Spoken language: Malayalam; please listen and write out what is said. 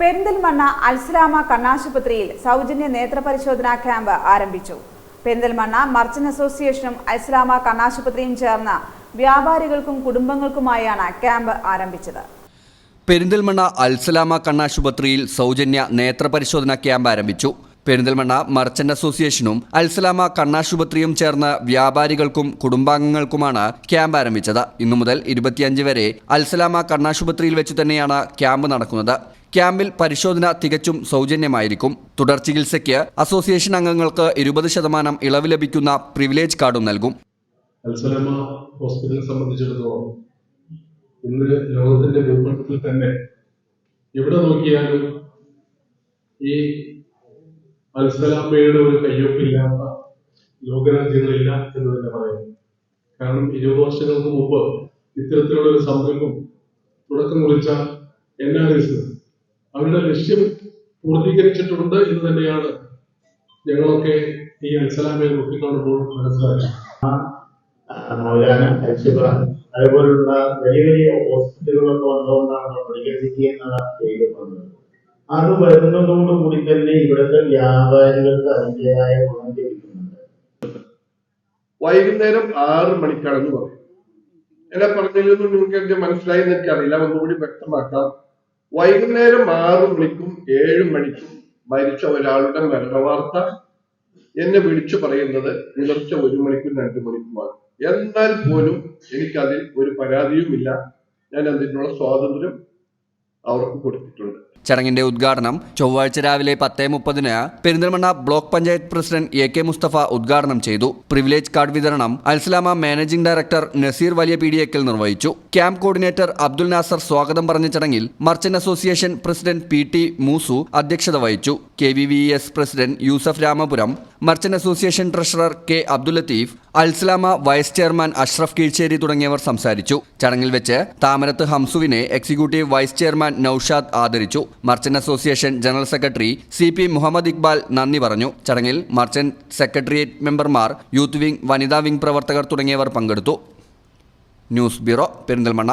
പെരിന്തൽമണ്ണ അൽസലാമ കണ്ണാശുപത്രിയിൽ സൗജന്യ നേത്രപരിശോധനാ ക്യാമ്പ് ആരംഭിച്ചു. പെരിന്തൽമണ്ണ മർച്ചന്റ് അസോസിയേഷനും അൽസലാമ കണ്ണാശുപത്രിയും ചേർന്ന വ്യാപാരികൾക്കും കുടുംബങ്ങൾക്കുമായാണ് ക്യാമ്പ് ആരംഭിച്ചത്. പെരിന്തൽമണ്ണ അൽസലാമ കണ്ണാശുപത്രിയിൽ സൗജന്യ നേത്രപരിശോധന ക്യാമ്പ് ആരംഭിച്ചു. പെരിന്തൽമണ്ണ മർച്ചന്റ് അസോസിയേഷനും അൽസലാമ കണ്ണാശുപത്രിയും ചേർന്ന വ്യാപാരികൾക്കും കുടുംബാംഗങ്ങൾക്കുമാണ് ക്യാമ്പ് ആരംഭിച്ചത്. ഇന്നു മുതൽ ഇരുപത്തിയഞ്ച് വരെ അൽസലാമ കണ്ണാശുപത്രിയിൽ വെച്ച് തന്നെയാണ് ക്യാമ്പ് നടക്കുന്നത്. ക്യാമ്പിൽ പരിശോധന തികച്ചും സൗജന്യമായിരിക്കും. തുടർ ചികിത്സയ്ക്ക് അസോസിയേഷൻ അംഗങ്ങൾക്ക് ഇരുപത് ശതമാനം ഇളവ് ലഭിക്കുന്ന പ്രിവിലേജ് കാർഡും നൽകും. ഹോസ്പിറ്റലിനെ സംബന്ധിച്ചിടത്തോളം ഇന്ന് ലോകത്തിന്റെ ഭൂപടത്തിൽ തന്നെ എവിടെ നോക്കിയാലും ഈ അൽസലാമയുടെ ഒരു കയ്യൊപ്പില്ലാത്ത ലോകരാജ്യങ്ങളില്ല എന്ന് തന്നെ പറയാം. കാരണം ഇരുപത് വർഷങ്ങൾക്ക് മുമ്പ് ഇത്തരത്തിലുള്ള ഒരു സംരംഭം തുടക്കം കുറിച്ച എൻ ആർ എസ് അവരുടെ ലക്ഷ്യം പൂർത്തീകരിച്ചിട്ടുണ്ട് എന്ന് തന്നെയാണ് ഞങ്ങളൊക്കെ ഈ അൽസലാമയെ നോക്കിക്കാണുമ്പോൾ മൗലാന അൽഷിബ അതുപോലുള്ള വലിയ വലിയ ഹോസ്പിറ്റലുകളൊക്കെ വന്നുകൊണ്ടാണ് മെഡിക്കൽ സിറ്റി എന്നുള്ള പേര് വന്നത് അത് വരുന്നതോടുകൂടി തന്നെ ഇവിടുത്തെ വ്യാപാരികൾക്ക് അതിന്റെതായ ഗുണം ലഭിക്കുന്നുണ്ട്. വൈകുന്നേരം ആറ് മണിക്കാണെന്ന് പറയും. എന്നെ പറഞ്ഞതിൽ നിന്നും നിങ്ങൾക്ക് എന്റെ മനസ്സിലായെന്ന് എനിക്കറിയില്ല. ഒന്നുകൂടി വ്യക്തമാക്കാം. വൈകുന്നേരം ആറ് മണിക്കും ഏഴ് മണിക്കും മരിച്ച ഒരാളുടെ മരണവാർത്ത. എന്നെ വിളിച്ചു പറയുന്നത് പുലർച്ചെ ഒരു മണിക്കും രണ്ടു മണിക്കുമാണ്. എന്നാൽ പോലും എനിക്കതിൽ ഒരു പരാതിയുമില്ല. ഞാൻ അതിനുള്ള സ്വാതന്ത്ര്യം അവർക്ക് കൊടുത്തിട്ടുണ്ട്. ചടങ്ങിന്റെ ഉദ്ഘാടനം ചൊവ്വാഴ്ച രാവിലെ പത്തേ മുപ്പതിന് Perinthalmanna block panchayat president A K Mustafa ഉദ്ഘാടനം ചെയ്തു. പ്രിവിലേജ് കാർഡ് വിതരണം അൽസലാമ മാനേജിംഗ് ഡയറക്ടർ നസീർ വലിയ പീഡിയക്കൽ നിർവഹിച്ചു. ക്യാമ്പ് കോർഡിനേറ്റർ അബ്ദുൽ നാസർ സ്വാഗതം പറഞ്ഞ ചടങ്ങിൽ merchant association president P T Moosu അധ്യക്ഷത വഹിച്ചു. K V V S president Yusuf Ramapuram merchant association treasurer K Abdul Latheef Alsalama vice chairman Ashraf Keezhcheri തുടങ്ങിയവർ സംസാരിച്ചു. ചടങ്ങിൽ വെച്ച് താമരത്ത് ഹംസുവിനെ എക്സിക്യൂട്ടീവ് വൈസ് ചെയർമാൻ നൌഷാദ് ആദരിച്ചു. Merchant association general secretary C P Muhammad Iqbal നന്ദി പറഞ്ഞു. ചടങ്ങിൽ മർച്ചന്റ് സെക്രട്ടേറിയറ്റ് മെമ്പർമാർ യൂത്ത് വിംഗ് വനിതാ വിംഗ് പ്രവർത്തകർ തുടങ്ങിയവർ പങ്കെടുത്തു. News bureau Perinthalmanna.